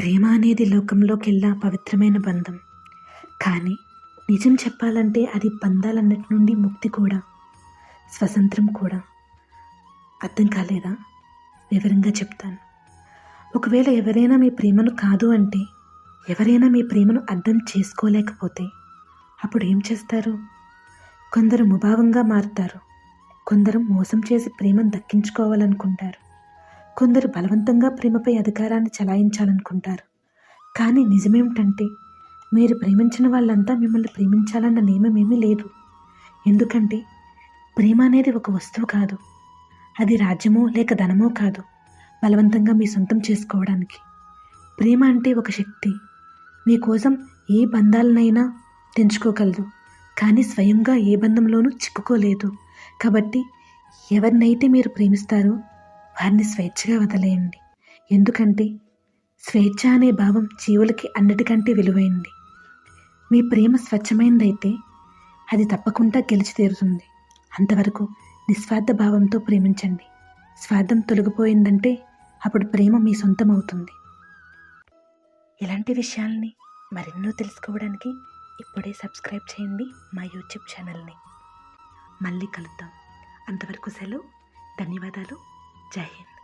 ప్రేమ అనేది లోకంలోకెల్లా పవిత్రమైన బంధం. కానీ నిజం చెప్పాలంటే అది బంధాలన్నిటి నుండి ముక్తి కూడా స్వతంత్రం కూడా. అర్థం కాలేదా? వివరంగా చెప్తాను. ఒకవేళ ఎవరైనా మీ ప్రేమను కాదు అంటే ఎవరైనా మీ ప్రేమను అర్థం చేసుకోలేకపోతే అప్పుడు ఏం చేస్తారు? కొందరు ముభావంగా మారుతారు. కొందరు మోసం చేసి ప్రేమను దక్కించుకోవాలనుకుంటారు. కొందరు బలవంతంగా ప్రేమపై అధికారాన్ని చలాయించాలనుకుంటారు. కానీ నిజమేమిటంటే మీరు ప్రేమించిన వాళ్ళంతా మిమ్మల్ని ప్రేమించాలన్న నియమమేమీ లేదు. ఎందుకంటే ప్రేమ అనేది ఒక వస్తువు కాదు. అది రాజ్యమో లేక ధనమో కాదు. బలవంతంగా మీ సొంతం చేసుకోవడానికి. ప్రేమ అంటే ఒక శక్తి. మీకోసం ఏ బంధాలనైనా తెంచుకోగలదు. కానీ స్వయంగా ఏ బంధంలోనూ చిక్కుకోలేదు. కాబట్టి ఎవరినైతే మీరు ప్రేమిస్తారో వారిని స్వేచ్ఛగా వదిలేయండి. ఎందుకంటే స్వేచ్ఛ అనే భావం జీవులకి అన్నిటికంటే విలువైంది. మీ ప్రేమ స్వచ్ఛమైనదైతే అది తప్పకుండా గెలిచి తీరుతుంది. అంతవరకు నిస్వార్థ భావంతో ప్రేమించండి. స్వార్థం తొలగిపోయిందంటే అప్పుడు ప్రేమ మీ సొంతం అవుతుంది ఇలాంటి విషయాల్ని మరెన్నో తెలుసుకోవడానికి ఇప్పుడే సబ్స్క్రైబ్ చేయండి మా యూట్యూబ్ ఛానల్ని. మళ్ళీ కలుద్దాం. అంతవరకు సెలవు. ధన్యవాదాలు. जय हिंद